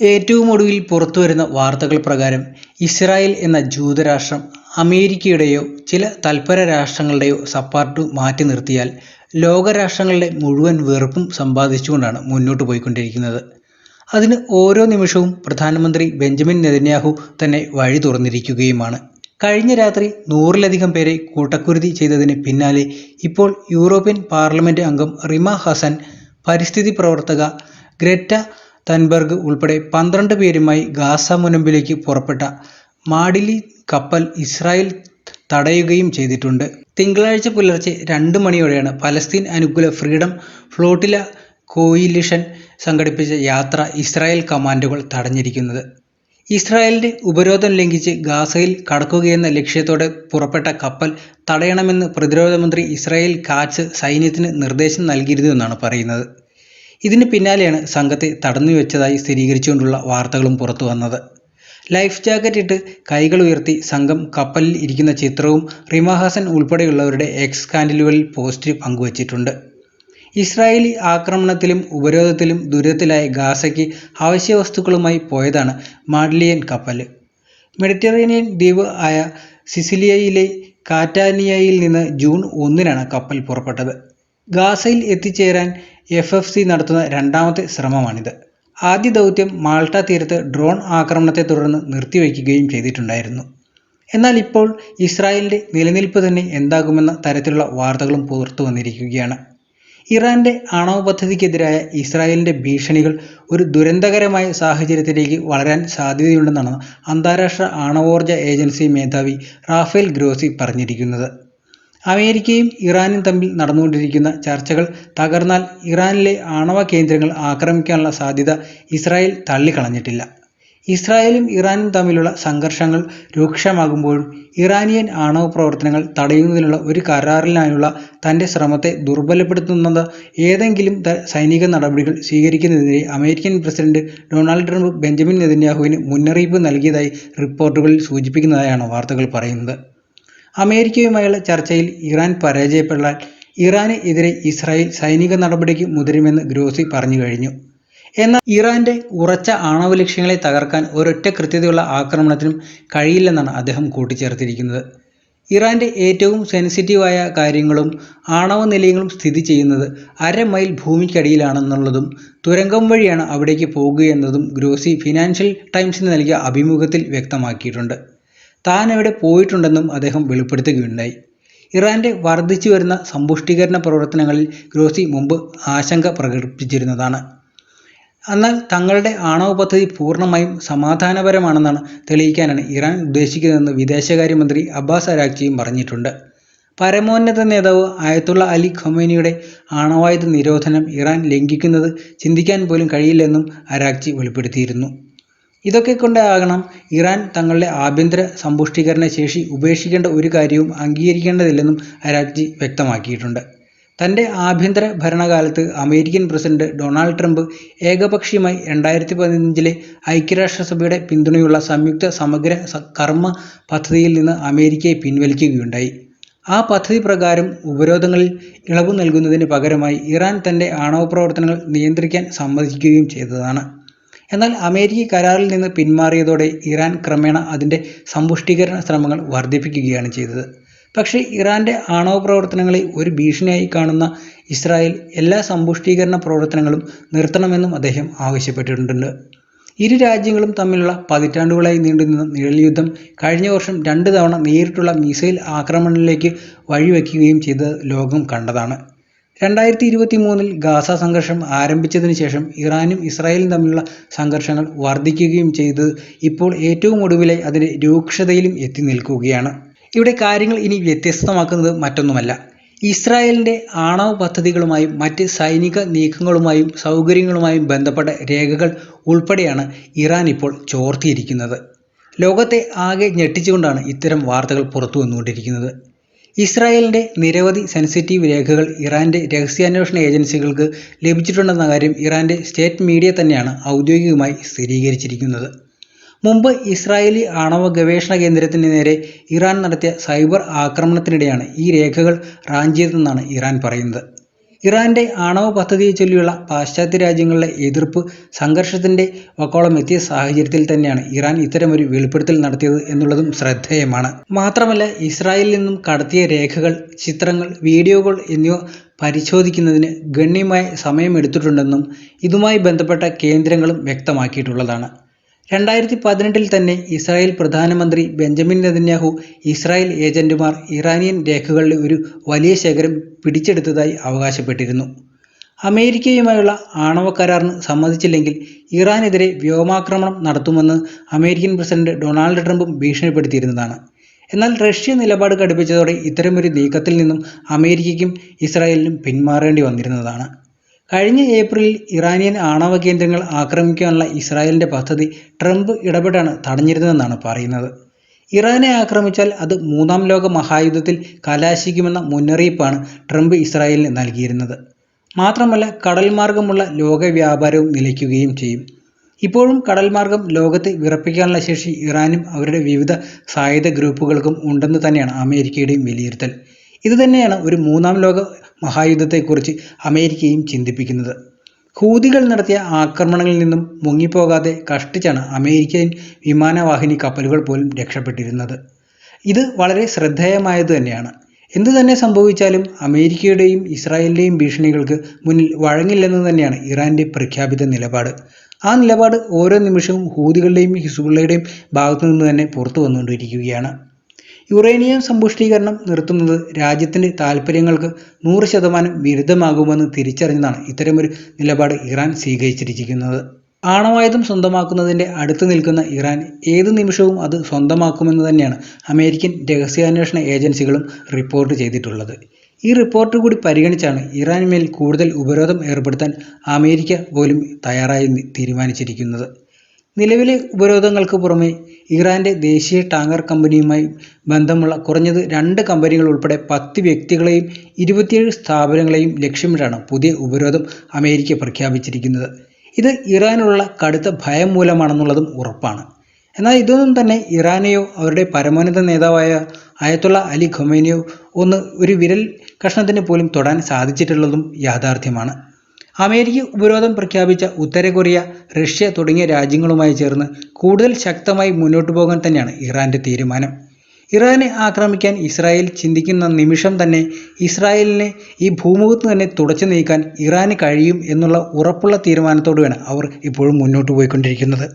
ഏറ്റവും ഒടുവിൽ പുറത്തുവരുന്ന വാർത്തകൾ പ്രകാരം ഇസ്രായേൽ എന്ന ജൂതരാഷ്ട്രം അമേരിക്കയുടെയോ ചില തൽപര രാഷ്ട്രങ്ങളുടെയോ സപ്പാർട്ട് മാറ്റി നിർത്തിയാൽ ലോകരാഷ്ട്രങ്ങളുടെ മുഴുവൻ വെറുപ്പും സമ്പാദിച്ചുകൊണ്ടാണ് മുന്നോട്ട് പോയിക്കൊണ്ടിരിക്കുന്നത്. അതിന് ഓരോ നിമിഷവും പ്രധാനമന്ത്രി ബെഞ്ചമിൻ നെതന്യാഹു തന്നെ വഴി തുറന്നിരിക്കുകയുമാണ്. കഴിഞ്ഞ രാത്രി നൂറിലധികം പേരെ കൂട്ടക്കുരുതി ചെയ്തതിന് പിന്നാലെ ഇപ്പോൾ യൂറോപ്യൻ പാർലമെന്റ് അംഗം റിമ ഹസൻ പരിസ്ഥിതി പ്രവർത്തക ഗ്രറ്റ തൻബർഗ് ഉൾപ്പെടെ പന്ത്രണ്ട് പേരുമായി ഗാസ മുനമ്പിലേക്ക് പുറപ്പെട്ട മാഡിലി കപ്പൽ ഇസ്രായേൽ തടയുകയും ചെയ്തിട്ടുണ്ട്. തിങ്കളാഴ്ച പുലർച്ചെ രണ്ട് മണിയോടെയാണ് പലസ്തീൻ അനുകൂല ഫ്രീഡം ഫ്ലോട്ടില കോയിലിഷൻ സംഘടിപ്പിച്ച യാത്ര ഇസ്രായേൽ കമാൻഡുകൾ തടഞ്ഞിരിക്കുന്നത്. ഇസ്രായേലിന്റെ ഉപരോധം ലംഘിച്ച് ഗാസയിൽ കടക്കുകയെന്ന ലക്ഷ്യത്തോടെ പുറപ്പെട്ട കപ്പൽ തടയണമെന്ന് പ്രതിരോധ മന്ത്രി ഇസ്രായേൽ കാറ്റ്സ് സൈന്യത്തിന് നിർദ്ദേശം നൽകിയിരുന്നുവെന്നാണ് പറയുന്നത്. ഇതിന് പിന്നാലെയാണ് സംഘത്തെ തടഞ്ഞു വെച്ചതായി സ്ഥിരീകരിച്ചുകൊണ്ടുള്ള വാർത്തകളും പുറത്തു വന്നത്. ലൈഫ് ജാക്കറ്റ് ഇട്ട് കൈകൾ ഉയർത്തി സംഘം കപ്പലിൽ ഇരിക്കുന്ന ചിത്രവും റിമാഹാസൻ ഹസൻ ഉൾപ്പെടെയുള്ളവരുടെ എക്സ് കാൻഡിലുകളിൽ പോസ്റ്റ് പങ്കുവച്ചിട്ടുണ്ട്. ഇസ്രായേലി ആക്രമണത്തിലും ഉപരോധത്തിലും ദുരിതത്തിലായ ഗാസയ്ക്ക് അവശ്യവസ്തുക്കളുമായി പോയതാണ് മാഡ്ലിയൻ കപ്പൽ മെഡിറ്ററേനിയൻ ദ്വീപ് ആയ സിസിലിയയിലെ കാറ്റാനിയയിൽ നിന്ന് ജൂൺ ഒന്നിനാണ് കപ്പൽ പുറപ്പെട്ടത്. ഗാസയിൽ എത്തിച്ചേരാൻ എഫ് എഫ് സി നടത്തുന്ന രണ്ടാമത്തെ ശ്രമമാണിത്. ആദ്യ ദൗത്യം മാൾട്ട തീരത്ത് ഡ്രോൺ ആക്രമണത്തെ തുടർന്ന് നിർത്തിവെക്കുകയും ചെയ്തിട്ടുണ്ടായിരുന്നു. എന്നാൽ ഇപ്പോൾ ഇസ്രായേലിന്റെ നിലനിൽപ്പ് തന്നെ എന്താകുമെന്ന തരത്തിലുള്ള വാർത്തകളും പുറത്തു വന്നിരിക്കുകയാണ്. ഇറാന്റെ ആണവ പദ്ധതിക്കെതിരായ ഇസ്രായേലിന്റെ ഭീഷണികൾ ഒരു ദുരന്തകരമായ സാഹചര്യത്തിലേക്ക് വളരാൻ സാധ്യതയുണ്ടെന്നാണ് അന്താരാഷ്ട്ര ആണവോർജ ഏജൻസി മേധാവി റാഫേൽ ഗ്രോസി പറഞ്ഞിരിക്കുന്നത്. അമേരിക്കയും ഇറാനും തമ്മിൽ നടന്നുകൊണ്ടിരിക്കുന്ന ചർച്ചകൾ തകർന്നാൽ ഇറാനിലെ ആണവ കേന്ദ്രങ്ങൾ ആക്രമിക്കാനുള്ള സാധ്യത ഇസ്രായേൽ തള്ളിക്കളഞ്ഞിട്ടില്ല. ഇസ്രായേലും ഇറാനും തമ്മിലുള്ള സംഘർഷങ്ങൾ രൂക്ഷമാകുമ്പോഴും ഇറാനിയൻ ആണവ പ്രവർത്തനങ്ങൾ തടയുന്നതിനുള്ള ഒരു കരാറിനായുള്ള തന്റെ ശ്രമത്തെ ദുർബലപ്പെടുത്തുന്നത് ഏതെങ്കിലും സൈനിക നടപടികൾ സ്വീകരിക്കുന്നതിനെതിരെ American president Donald Trump Benjamin നെതന്യാഹുവിന് മുന്നറിയിപ്പ് നൽകിയതായി റിപ്പോർട്ടുകളിൽ സൂചിപ്പിക്കുന്നതായാണ് വാർത്തകൾ പറയുന്നത്. അമേരിക്കയുമായുള്ള ചർച്ചയിൽ ഇറാൻ പരാജയപ്പെടാൻ ഇറാന് എതിരെ ഇസ്രായേൽ സൈനിക നടപടിക്ക് മുതിരുമെന്ന് ഗ്രോസി പറഞ്ഞു കഴിഞ്ഞു. എന്നാൽ ഇറാന്റെ ഉറച്ച ആണവ ലക്ഷ്യങ്ങളെ തകർക്കാൻ ഒരൊറ്റ കൃത്യതയുള്ള ആക്രമണത്തിനും കഴിയില്ലെന്നാണ് അദ്ദേഹം കൂട്ടിച്ചേർത്തിരിക്കുന്നത്. ഇറാന്റെ ഏറ്റവും സെൻസിറ്റീവായ കാര്യങ്ങളും ആണവ നിലയങ്ങളും സ്ഥിതി ചെയ്യുന്നത് അര മൈൽ ഭൂമിക്കടിയിലാണെന്നുള്ളതും തുരങ്കം വഴിയാണ് അവിടേക്ക് പോകുകയെന്നതും ഗ്രോസി ഫിനാൻഷ്യൽ ടൈംസിന് നൽകിയ അഭിമുഖത്തിൽ വ്യക്തമാക്കിയിട്ടുണ്ട്. താൻ എവിടെ പോയിട്ടുണ്ടെന്നും അദ്ദേഹം വെളിപ്പെടുത്തുകയുണ്ടായി. ഇറാന്റെ വർദ്ധിച്ചു വരുന്ന സമ്പുഷ്ടീകരണ പ്രവർത്തനങ്ങളിൽ ഗ്രോസി മുമ്പ് ആശങ്ക പ്രകടിപ്പിച്ചിരുന്നതാണ്. എന്നാൽ തങ്ങളുടെ ആണവ പദ്ധതി പൂർണമായും സമാധാനപരമാണെന്നാണ് തെളിയിക്കാനാണ് ഇറാൻ ഉദ്ദേശിക്കുന്നതെന്ന് വിദേശകാര്യമന്ത്രി അബ്ബാസ് അരാക്ചിയും പറഞ്ഞിട്ടുണ്ട്. പരമോന്നത നേതാവ് ആയത്തുള്ള അലി ഖൊമേനിയുടെ ആണവായുധ നിരോധനം ഇറാൻ ലംഘിക്കുന്നത് ചിന്തിക്കാൻ പോലും കഴിയില്ലെന്നും അരാക്ചി വെളിപ്പെടുത്തിയിരുന്നു. ഇതൊക്കെ കൊണ്ടാകണം ഇറാൻ തങ്ങളുടെ ആഭ്യന്തര സമ്പുഷ്ടീകരണ ശേഷി ഉപേക്ഷിക്കേണ്ട ഒരു കാര്യവും അംഗീകരിക്കേണ്ടതില്ലെന്നും അരാക്ചി വ്യക്തമാക്കിയിട്ടുണ്ട്. തന്റെ ആഭ്യന്തര ഭരണകാലത്ത് അമേരിക്കൻ പ്രസിഡന്റ് ഡൊണാൾഡ് ട്രംപ് ഏകപക്ഷീയമായി രണ്ടായിരത്തി പതിനഞ്ചിലെ ഐക്യരാഷ്ട്രസഭയുടെ പിന്തുണയുള്ള സംയുക്ത സമഗ്ര കർമ്മ പദ്ധതിയിൽ നിന്ന് അമേരിക്കയെ പിൻവലിക്കുകയുണ്ടായി. ആ പദ്ധതി പ്രകാരം ഉപരോധങ്ങളിൽ ഇളവ് നൽകുന്നതിന് പകരമായി ഇറാൻ തന്റെ ആണവ പ്രവർത്തനങ്ങൾ നിയന്ത്രിക്കാൻ സമ്മതിക്കുകയും ചെയ്തതാണ്. എന്നാൽ അമേരിക്ക കരാറിൽ നിന്ന് പിന്മാറിയതോടെ ഇറാൻ ക്രമേണ അതിന്റെ സമ്പുഷ്ടീകരണ ശ്രമങ്ങൾ വർദ്ധിപ്പിക്കുകയാണ് ചെയ്തത്. പക്ഷേ ഇറാന്റെ ആണവ പ്രവർത്തനങ്ങളെ ഒരു ഭീഷണിയായി കാണുന്ന ഇസ്രായേൽ എല്ലാ സമ്പുഷ്ടീകരണ പ്രവർത്തനങ്ങളും നിർത്തണമെന്നും അദ്ദേഹം ആവശ്യപ്പെട്ടിട്ടുണ്ട്. ഇരു രാജ്യങ്ങളും തമ്മിലുള്ള പതിറ്റാണ്ടുകളായി നീണ്ടുനിന്ന നിഴൽ യുദ്ധം കഴിഞ്ഞ വർഷം രണ്ട് തവണ നേരിട്ടുള്ള മിസൈൽ ആക്രമണങ്ങളിലേക്ക് വഴിവെക്കുകയും ചെയ്തത് ലോകം കണ്ടതാണ്. രണ്ടായിരത്തി ഇരുപത്തി മൂന്നിൽ ഗാസ സംഘർഷം ആരംഭിച്ചതിന് ശേഷം ഇറാനും ഇസ്രായേലും തമ്മിലുള്ള സംഘർഷങ്ങൾ വർദ്ധിക്കുകയും ചെയ്തത് ഇപ്പോൾ ഏറ്റവും ഒടുവിലായി അതിന്റെ രൂക്ഷതയിലും എത്തി നിൽക്കുകയാണ്. ഇവിടെ കാര്യങ്ങൾ ഇനി വ്യത്യസ്തമാക്കുന്നത് മറ്റൊന്നുമല്ല. ഇസ്രായേലിന്റെ ആണവ പദ്ധതികളുമായും മറ്റ് സൈനിക നീക്കങ്ങളുമായും സൗകര്യങ്ങളുമായും ബന്ധപ്പെട്ട രേഖകൾ ഉൾപ്പെടെയാണ് ഇറാൻ ഇപ്പോൾ ചോർത്തിയിരിക്കുന്നത്. ലോകത്തെ ആകെ ഞെട്ടിച്ചുകൊണ്ടാണ് ഇത്തരം വാർത്തകൾ പുറത്തു വന്നുകൊണ്ടിരിക്കുന്നത് ഇസ്രായേലിന്റെ നിരവധി സെൻസിറ്റീവ് രേഖകൾ ഇറാന്റെ രഹസ്യാന്വേഷണ ഏജൻസികൾക്ക് ലഭിച്ചിട്ടുണ്ടെന്ന കാര്യം ഇറാന്റെ സ്റ്റേറ്റ് മീഡിയ തന്നെയാണ് ഔദ്യോഗികമായി സ്ഥിരീകരിച്ചിരിക്കുന്നത്. മുമ്പ് ഇസ്രായേലി ആണവ ഗവേഷണ കേന്ദ്രത്തിന് നേരെ ഇറാൻ നടത്തിയ സൈബർ ആക്രമണത്തിനിടെയാണ് ഈ രേഖകൾ റാഞ്ചിയതെന്നാണ് ഇറാൻ പറയുന്നത്. ഇറാന്റെ ആണവ പദ്ധതിയെ ചൊല്ലിയുള്ള പാശ്ചാത്യ രാജ്യങ്ങളുടെ എതിർപ്പ് സംഘർഷത്തിന്റെ വക്കോളം എത്തിയ സാഹചര്യത്തിൽ തന്നെയാണ് ഇറാൻ ഇത്തരമൊരു വെളിപ്പെടുത്തൽ നടത്തിയത് എന്നുള്ളതും ശ്രദ്ധേയമാണ്. മാത്രമല്ല ഇസ്രായേലിൽ നിന്നും കടത്തിയ രേഖകൾ ചിത്രങ്ങൾ വീഡിയോകൾ എന്നിവ പരിശോധിക്കുന്നതിന് ഗണ്യമായ സമയമെടുത്തിട്ടുണ്ടെന്നും ഇതുമായി ബന്ധപ്പെട്ട കേന്ദ്രങ്ങളും വ്യക്തമാക്കിയിട്ടുള്ളതാണ്. രണ്ടായിരത്തി പതിനെട്ടിൽ തന്നെ ഇസ്രായേൽ പ്രധാനമന്ത്രി ബെഞ്ചമിൻ നെതന്യാഹു ഇസ്രായേൽ ഏജന്റുമാർ ഇറാനിയൻ രേഖകളുടെ ഒരു വലിയ ശേഖരം പിടിച്ചെടുത്തതായി അവകാശപ്പെട്ടിരുന്നു. അമേരിക്കയുമായുള്ള ആണവ കരാറിന് സമ്മതിച്ചില്ലെങ്കിൽ ഇറാനെതിരെ വ്യോമാക്രമണം നടത്തുമെന്ന് അമേരിക്കൻ പ്രസിഡന്റ് ഡൊണാൾഡ് ട്രംപും ഭീഷണിപ്പെടുത്തിയിരുന്നതാണ്. എന്നാൽ റഷ്യ നിലപാട് കടുപ്പിച്ചതോടെ ഇത്തരമൊരു നീക്കത്തിൽ നിന്നും അമേരിക്കയ്ക്കും ഇസ്രായേലിനും പിന്മാറേണ്ടി വന്നിരുന്നതാണ്. കഴിഞ്ഞ ഏപ്രിലിൽ ഇറാനിയൻ ആണവ കേന്ദ്രങ്ങൾ ആക്രമിക്കാനുള്ള ഇസ്രായേലിന്റെ പദ്ധതി ട്രംപ് ഇടപെട്ടാണ് തടഞ്ഞിരുന്നതെന്നാണ് പറയുന്നത്. ഇറാനെ ആക്രമിച്ചാൽ അത് മൂന്നാം ലോക മഹായുദ്ധത്തിൽ കലാശിക്കുമെന്ന മുന്നറിയിപ്പാണ് ട്രംപ് ഇസ്രായേലിന് നൽകിയിരുന്നത്. മാത്രമല്ല കടൽ മാർഗമുള്ള ലോക വ്യാപാരവും നിലയ്ക്കുകയും ചെയ്യും. ഇപ്പോഴും കടൽ മാർഗം ലോകത്തെ വിറപ്പിക്കാനുള്ള ശേഷി ഇറാനും അവരുടെ വിവിധ സായുധ ഗ്രൂപ്പുകൾക്കും ഉണ്ടെന്ന് തന്നെയാണ് അമേരിക്കയുടെയും വിലയിരുത്തൽ. ഇതുതന്നെയാണ് ഒരു മൂന്നാം ലോക മഹായുദ്ധത്തെക്കുറിച്ച് അമേരിക്കയും ചിന്തിപ്പിക്കുന്നത്. ഹൂതികൾ നടത്തിയ ആക്രമണങ്ങളിൽ നിന്നും മുങ്ങിപ്പോകാതെ കഷ്ടിച്ചാണ് അമേരിക്കൻ വിമാനവാഹിനി കപ്പലുകൾ പോലും രക്ഷപ്പെട്ടിരുന്നത്. ഇത് വളരെ ശ്രദ്ധേയമായത് തന്നെയാണ്. എന്തു തന്നെ സംഭവിച്ചാലും അമേരിക്കയുടെയും ഇസ്രായേലിന്റെയും ഭീഷണികൾക്ക് മുന്നിൽ വഴങ്ങില്ലെന്ന് തന്നെയാണ് ഇറാന്റെ പ്രഖ്യാപിത നിലപാട്. ആ നിലപാട് ഓരോ നിമിഷവും ഹൂതികളുടെയും ഹിസുബുള്ളയുടെയും ഭാഗത്തു നിന്ന് തന്നെ പുറത്തു വന്നുകൊണ്ടിരിക്കുകയാണ് യുറേനിയം സമ്പുഷ്ടീകരണം നിർത്തുന്നത് രാജ്യത്തിന്റെ താൽപ്പര്യങ്ങൾക്ക് നൂറ് ശതമാനം വിരുദ്ധമാകുമെന്ന് തിരിച്ചറിഞ്ഞതാണ് ഇത്തരമൊരു നിലപാട് ഇറാൻ സ്വീകരിച്ചിരിക്കുന്നത്. ആണവായുധം സ്വന്തമാക്കുന്നതിന്റെ അടുത്ത് നിൽക്കുന്ന ഇറാൻ ഏത് നിമിഷവും അത് സ്വന്തമാക്കുമെന്ന് തന്നെയാണ് അമേരിക്കൻ രഹസ്യാന്വേഷണ ഏജൻസികളും റിപ്പോർട്ട് ചെയ്തിട്ടുള്ളത്. ഈ റിപ്പോർട്ട് കൂടി പരിഗണിച്ചാണ് ഇറാനുമേൽ കൂടുതൽ ഉപരോധം ഏർപ്പെടുത്താൻ അമേരിക്ക പോലും തയ്യാറായി തീരുമാനിച്ചിരിക്കുന്നത്. നിലവിലെ ഉപരോധങ്ങൾക്ക് പുറമെ ഇറാന്റെ ദേശീയ ടാങ്കർ കമ്പനിയുമായി ബന്ധമുള്ള കുറഞ്ഞത് രണ്ട് കമ്പനികൾ ഉൾപ്പെടെ പത്ത് വ്യക്തികളെയും ഇരുപത്തിയേഴ് സ്ഥാപനങ്ങളെയും ലക്ഷ്യമിട്ടാണ് പുതിയ ഉപരോധം അമേരിക്ക പ്രഖ്യാപിച്ചിരിക്കുന്നത്. ഇത് ഇറാനുള്ള കടുത്ത ഭയം മൂലമാണെന്നുള്ളതും ഉറപ്പാണ്. എന്നാൽ ഇതൊന്നും തന്നെ ഇറാനെയോ അവരുടെ പരമോന്നത നേതാവായ അയത്തുള്ള അലി ഖൊമേനിയോ ഒന്ന് ഒരു വിരൽ കഷ്ണത്തിന് പോലും തൊടാൻ സാധിച്ചിട്ടുള്ളതും യാഥാർത്ഥ്യമാണ്. അമേരിക്ക ഉപരോധം പ്രഖ്യാപിച്ച ഉത്തര കൊറിയ റഷ്യ തുടങ്ങിയ രാജ്യങ്ങളുമായി ചേർന്ന് കൂടുതൽ ശക്തമായി മുന്നോട്ടു പോകാൻ തന്നെയാണ് ഇറാന്റെ തീരുമാനം. ഇറാനെ ആക്രമിക്കാൻ ഇസ്രായേൽ ചിന്തിക്കുന്ന നിമിഷം തന്നെ ഇസ്രായേലിനെ ഈ ഭൂമുഖത്ത് തന്നെ തുടച്ചു നീക്കാൻ ഇറാന് കഴിയും എന്നുള്ള ഉറപ്പുള്ള തീരുമാനത്തോടെയാണ് അവർ ഇപ്പോഴും മുന്നോട്ട് പോയിക്കൊണ്ടിരിക്കുന്നത്.